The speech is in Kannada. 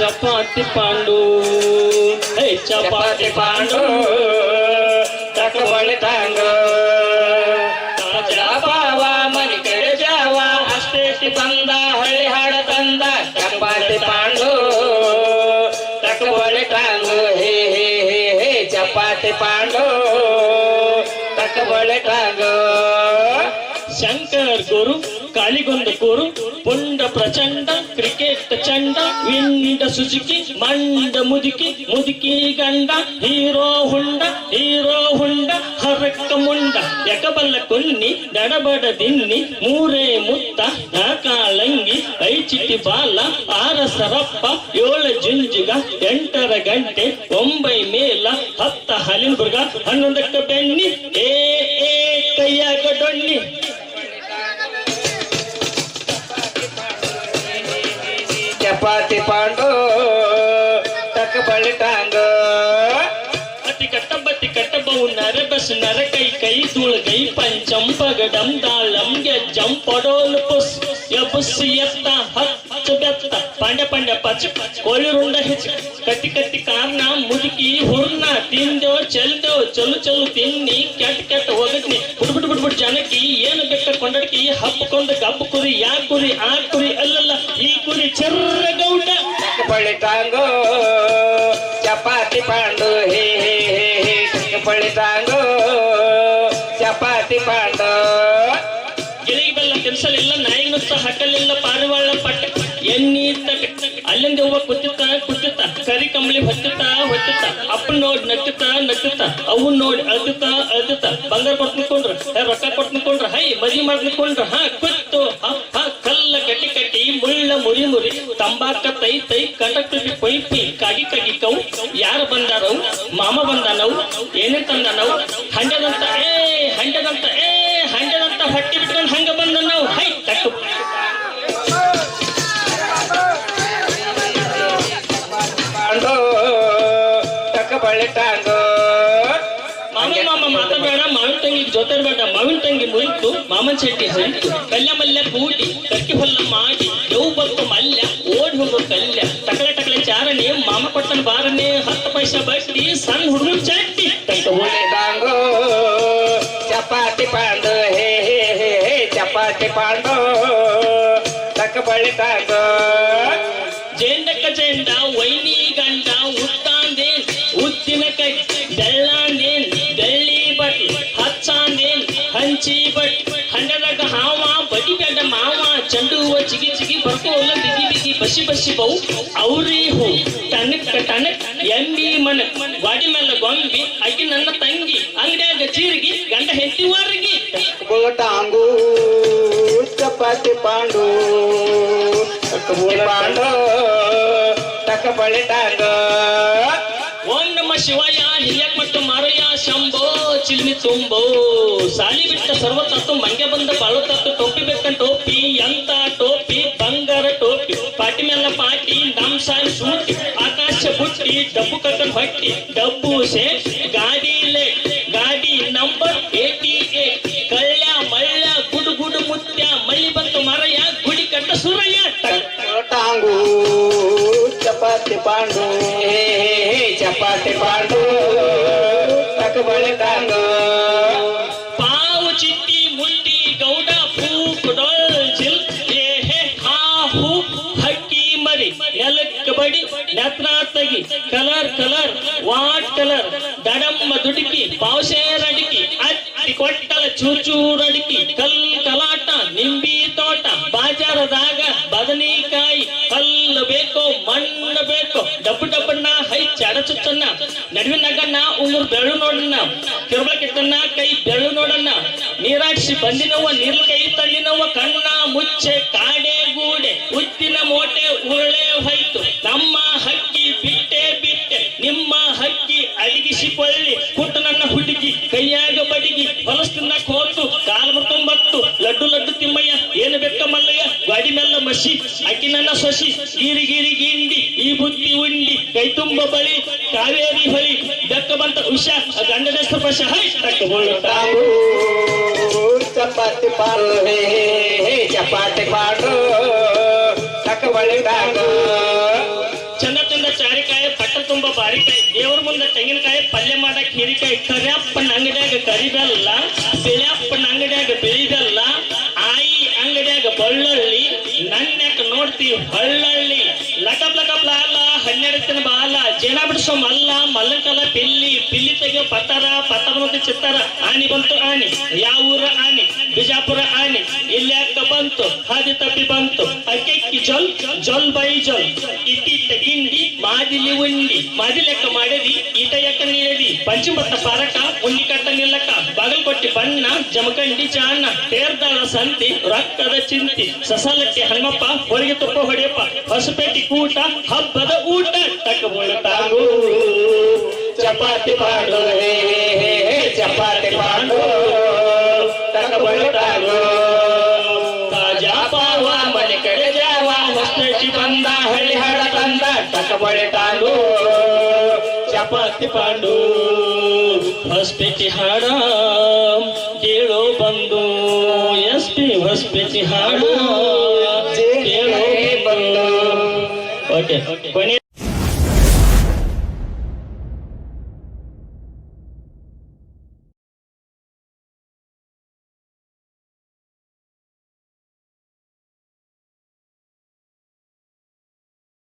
चपाती पांडू। हे चपाती पांडू तकबळ तांग। ताज़ा बावा मन करे जावा असते बंदा हळी हाड तंदा चपाती पांडू तकबळ टांग हे हे हे हे चपाती पांडू तकबळ टांग शंकर गुरु। ಕಾಳಿಗೊಂದ ಗುರು ಪುಂಡ ಪ್ರಚಂಡ ಕ್ರಿಕೆಟ್ ಚಂಡ ವಿಂಡ ಸುಜುಕಿ ಮಂಡ ಮುದುಕಿ ಮುದುಕಿ ಗಂಡ ಹೀರೋ ಹುಂಡ ಹೀರೋ ಹುಂಡ ಹರಕ್ಕ ಮುಂಡ ಎಕಬಲ್ಲ ಕೊನ್ನಿ ದಡಬಡ ದಿನ್ನಿ ಮೂರೇ ಮುತ್ತ ನಾಕಾಳಂಗಿ ಐ ಚಿಟ್ಟಿ ಬಾಲ ಆರ ಸರಪ್ಪ ಏಳ ಜುಂಜುಗ ಎಂಟರ ಗಂಟೆ ಒಂಬೈ ಮೇಲ ಹತ್ತ ಹಲಿನ್ಬುರ್ಗ ಹನ್ನೊಂದಕ್ಕ ಬೆನ್ನಿ ಏ ಏ ಕೈಯಾಗ ಡೊಣ್ಣಿ ಚಪಾತಿ ಪಾಂಡು ತಕಬಳಿ ತಾಂಗ ಅತಿ ಕಟ್ಟ ಬತ್ತಿ ಕಟ್ಟ ಬಹು ನರ ಬಸ್ ನರ ಕೈ ಕೈ ಧೂಳ ಗೈ ಪಂಚಂ ಪಗಡಂ ದಾಳಂ ಗೆಜ್ಜಂ ಪಡೋಲ್ ಪುಸ್ ಎಬುಸ್ ಎತ್ತ ಹಚ್ಚ ಬೆತ್ತ ಪಾಂಡ್ಯ ಪಾಂಡ್ಯ ಪಚ ಕೋಳಿ ರುಂಡ ಹೆಚ್ಚ ಕಟ್ಟಿ ಕಟ್ಟಿ ಕಾರ್ನ ಮುದುಕಿ ಹುರ್ನ ತಿಂದೆವ್ ಚೆಲ್ದೆವ್ ಚಲು ಚಲು ತಿನ್ನಿ ಕೆಟ್ಟ ಕೆಟ್ಟ ಒಗಟ್ನಿ ಬಿಡ್ ಬಿಡ್ ಬಿಡ್ ಬಿಡ್ ಜನಕ್ಕೆ ಏನು ಬೆಟ್ಟ ಕೊಂಡಡ್ಕಿ ಹಬ್ಬಕೊಂಡ ಗಬ್ಬ ಕುರಿ ಯಾ ಕುರಿ ಆ ಕುರಿ ಕುರಿ ಚರ್ರ ಗೌಡ. ಬಳಿ ತಾಂಗ ಚಪಾತಿ ಪಾಂಡು ಹೇ ಹೇ ಹೇ ಹೇ. ತಕಬಳಿ ತಾಂಗ ಚಪಾತಿ ಪಾಂಡು. ಗಿರಿಗೆ ಬೆಲ್ಲ ತಿನ್ಸಲಿಲ್ಲ ನಾಯಿ ಮಸ್ತ ಹಾಕಲಿಲ್ಲ ಪಾರಿವಾಳ ಪಟ್ಟ. ಎಣ್ಣಿ ತಕ ಅಲ್ಲಿಂದ ಹೂವ ಕುತ್ತಿತ್ತ ಕುತ್ತಿತ್ತ ಕರಿ ಕಂಬಳಿ ಹೊತ್ತಿತ್ತ ಹೊತ್ತಿತ್ತ. ಅಪ್ಪ ನೋಡಿ ನಟ್ಟಿತ್ತ ನಟ್ಟಿತ್ತ ಅವು ನೋಡಿ ಅಳ್ತಿತ್ತ ಅಳ್ತಿತ್ತ. ಬಂಗಾರ ಕೊಟ್ಟು ನಿಂತ್ಕೊಂಡ್ರ ರೊಕ್ಕ ಕೊಟ್ಟು ನಿಂತ್ಕೊಂಡ್ರ ಹೈ ಮದಿ ಮಾಡಿ ನಿಂತ್ಕೊಂಡ್ರ ಹಾ ಕುತ್ತು. ಮುರಿ ತಂಬಾಕ ತೈ ತೈ ಕಂಡಕ್ಟರ್ ಪೈ ಪೈ ಕಾಗಿ ಕಾಗಿ ಕೌ ಯಾರು ಬಂದಾರವು ಮಾಮ ಬಂದಾನವು ಏನೇ ತಂದಾನವು ಹಂಡದಂತ ಏ ಹಂಡದಂತ ಏ ಹಂಡದಂತ ಹೊಟ್ಟಿ ಬಿಟ್ಕೊಂಡು ಹಂಗ ಬಂದ ನಾವು ಹೈ ತಟ್ಟು. ಮಾತಾಡಬೇಡ ಮಾವಿನ ತಂಗಿ ಜೊತೆ ಬೇಡ ಮಾವಿನ ತಂಗಿ ಮುರಿತು ಮಾಮನ್ ಶೆಟ್ಟಿ ಹರಿತು ಕಲ್ಯ ಮಲ್ಯ ಕೂಡಿ ಹತ್ತು ಪೈಸಾ ಬಡ್ಡಿ ಸಣ್ಣ ಹುಡುಗನ ಚಟ್ಟಿ ತಕಬಳಿ ತಾಂಗ ಚಪಾತಿ ಪಾಂಡು ಹೇ ಹೇ ಹೇ ಹೇ ಚಪಾತಿ ಪಾಂಡು ತಕಬಳಿ ತಾಂಗ ಜೇಂಡಕ್ಕ ಜೇಂಡ ವೈನಿ ಗಂಡ ಉತ್ತಾಂದೇನ್ ಉದ್ದಿನ ಕೈ ಬೆಳ್ಳಾಂದೇನ್ ಬೆಳ್ಳಿ ಬಟ್ ಹಚ್ಚಾಂದೇನ್ ಹಂಚಿ ಬಟ್ ಹಂಡದಾಗ ಹಾವ ಬಡಿ ಬೇಡ ಮಾವ ಚಂಡು ಹೂವ ಚಿಗಿ ಚಿಗಿ ಬರ್ಕೋಲ್ಲ ಬಿಗಿ ಬಿಗಿ ಬಸಿ ಬಸಿ ಬೌ ಅವ್ರಿ ಹೂ ಟನಕ್ ಟನಕ್ ಎಂಬಿ ಮನೆ ಗಾಡಿ ಮೇಲೆ ಗೊಂಬಿ ಆಕಿ ನನ್ನ ತಂಗಿ ಅಂಗಡಿಯಾಗ ಚೀರ್ಗಿ ಗಂಡ ಹೆಂಡತಿ ಹೊರಗಿ. ಬೋಟಾಂಗು ಚಪಾತಿ ಪಾಂಡು ಪಾಂಡು ತಕಬಳಿ ತಾಂಗ ಓಂ ನಮ್ಮ ಶಿವಾಯ ಹಿರಿಯಕ್ ಮತ್ತು ಮಾರಯ್ಯ ಶಂಭೋ ಚಿಲ್ಮಿ ತುಂಬೋ. ಸಾಲಿ ಬಿಟ್ಟ ಸರ್ವತತ್ತು ಮಂಗೆ ಬಂದ ಬಾಳು ತತ್ತು ಟೊಪ್ಪಿ ಬೇಕಂತ डब्बु कटन भट्टी डब्बु से गाड़ी ले, गाड़ी नंबर एटी ए कल्ला मल्ला गुड गुड मुत्या मल्ली बंद मारे यार गुड़ी कटन सुराया टांगू, चपाते पांडू हे चपाते पांडू तक बड़े टांगू। ಕಲರ್ ಕಲರ್ ವಾಟ್ ಕಲರ್, ದಡಮ್ಮ ದುಡುಕಿ, ಪಾವಶೇರ್ ಅಡಿಕಿ ಅಟ್ಟಿ ಕೊಟ್ಟಲ ಚೂಚೂರ್ ಅಡಿಕಿ, ಕಲ್ ಕಲಾಟ, ನಿಂಬಿ ತೋಟ, ಬಾಜಾರದಾಗ ಬದನೆಕಾಯಿ ಕಲ್ಲು ಬೇಕು, ಮಣ್ಣ ಬೇಕು, ಡಬ್ಬು ಡಬ್ಬಣ್ಣ ಹೈ ಚಡ ಚುಚ್ಚನ್ನ ನಡುವಿನ ನಗಣ್ಣ ಉಂಗುರ್ ಬೆಳು ನೋಡಣ್ಣ ಕಿರ್ಬಕಿಟ್ಟನ್ನ ಕೈ ಬೆಳು ನೋಡಣ್ಣ ನೀರಾಡಿಸಿ ಬಂದಿನವ ನೀರ್ಲು ಕೈ ತಂದಿನವ ಕಣ್ಣ ಮುಚ್ಚೆ, ಕಾಡೆ ಗೂಡೆ, ಉದ್ದಿನ ಲಡ್ಡು ಲಡ್ಡು ತಿಮ್ಮಯ್ಯ ಏನು ಬೆಟ್ಟ ಮಲ್ಲಯ್ಯ ಗಾಡಿ ಮೆಲ್ಲ ಮಸಿ ಅಕ್ಕಿನನ್ನ ಸಸಿ ಸೊಸಿ ಗೀರಿ ಗೀರಿ ಗಿಂಡಿ ಈ ಬುತ್ತಿ ಉಂಡಿ ಕೈ ತುಂಬ ಬಳಿ ಕಾವೇರಿ ಬಳಿ ಬೆಕ್ಕ ಬಂತ ಉಷ ಗಂಡನ ಪಶ ಚಪಾತಿ ತಕ್ಕ ಟಾಂಗು ಚಪಾತಿ ಪಾಡು ಹೇ ಹೇ ಚಂದ ಚಂದ ಚಾರಿಕಾಯಿ ಪಟ್ಟ ತುಂಬ ಚಂದ ಮಾರಿಕಾಯಿ ದೇವ್ರ ಮುಂದೆ ತೆಂಗಿನಕಾಯಿ ಪಲ್ಯ ಮಾಡಕ್ ಹೀರಿಕಾಯಿ ಕರಿಯಪ್ಪನ ಅಂಗಡ್ಯಾಗ ಕರಿಬೆಲ್ಲ ಬೆಳೆಯಪ್ಪನ ಅಂಗಡ್ಯಾಗ ಬಿಳಿ ಬೆಲ್ಲ ಆಯಿ ಅಂಗಡ್ಯಾಗ ಬಳ್ಳಳ್ಳಿ ನೋಡ್ತೀವಿ ಹಳ್ಳಳ್ಳಿ. ಲಕಪ್ ಲಕಪ್ ಲಾಲ ಹನ್ನೆರಡು ಬಾಲ, ಜನ ಬಿಡಿಸೋ ಮಲ್ಲ, ಮಲ್ಲಕಲ ಪಿಲ್ಲಿ ಪಿಲ್ಲಿ ತೆಗಿಯೋ ಪತ್ತರ, ಪತ್ತಮನದ ಚಿತ್ತರ ಆನಿ ಬಂತು ಆನಿ ಯಾವ ಊರ ಆನಿ ಬಿಜಾಪುರ ಆನಿ ಇಲ್ಯಾಕ ಬಂತು, ಹಾದಿ ತಪ್ಪಿ ಬಂತು, ಅಕ್ಕೆಕ್ಕಿ ಜೊಲ್ ಜೊಲ್ ಬೈ ಜೊಲ್ ಇಟ್ಟಿ ಗಿಂಡಿ ಮಾದಿಲಿ ಉಂಡಿ ಮಾದಿ ಲೆಕ್ಕ ಮಾಡಿದಿ, ಈಟ ಯಾಕ ನೀಡದಿ, ಪಂಚಮತ್ತ ಪಾರಕ ಉಂಡಿ ಕಟ್ಟ ನಿಲ್ಲಕ ಬಾಗಲಕೊಟ್ಟಿ ಬಣ್ಣ, ಜಮಖಂಡಿ ಚಾಣ ತೇರ್ದಾಳ ಸಂತಿ ರಕ್ತದ ಚಿಂತಿ ಸಸಲಟ್ಟಿ ಹನುಮಪ್ಪ, ಹೊರಗೆ ತುಪ್ಪ ಹೊಡೆಯಪ್ಪ, ಹೊಸಪೇಟಿ ಕೂಟ, ಹಬ್ಬದ ಊಟ ಟಕ ತಾಗು. ಚಪಾತಿ ಹೇ ಚಪಾತಿ ಮಾಡೋ ತಕ್ಕ ತಕಬಳ್ತಾಗೋ ಚಪಾತಿ ಪಾಂಡು. ಹೊಸ್ಪೆಚಿ ಹಾಡ ಕೇಳೋ ಬಂದು. ಎಸ್ ಪಿ ಹೊಸ್ಪೆಚಿ ಹಾಡ ಕೇಳೋ ಬಂದು. ಓಕೆ ಕೊನೆ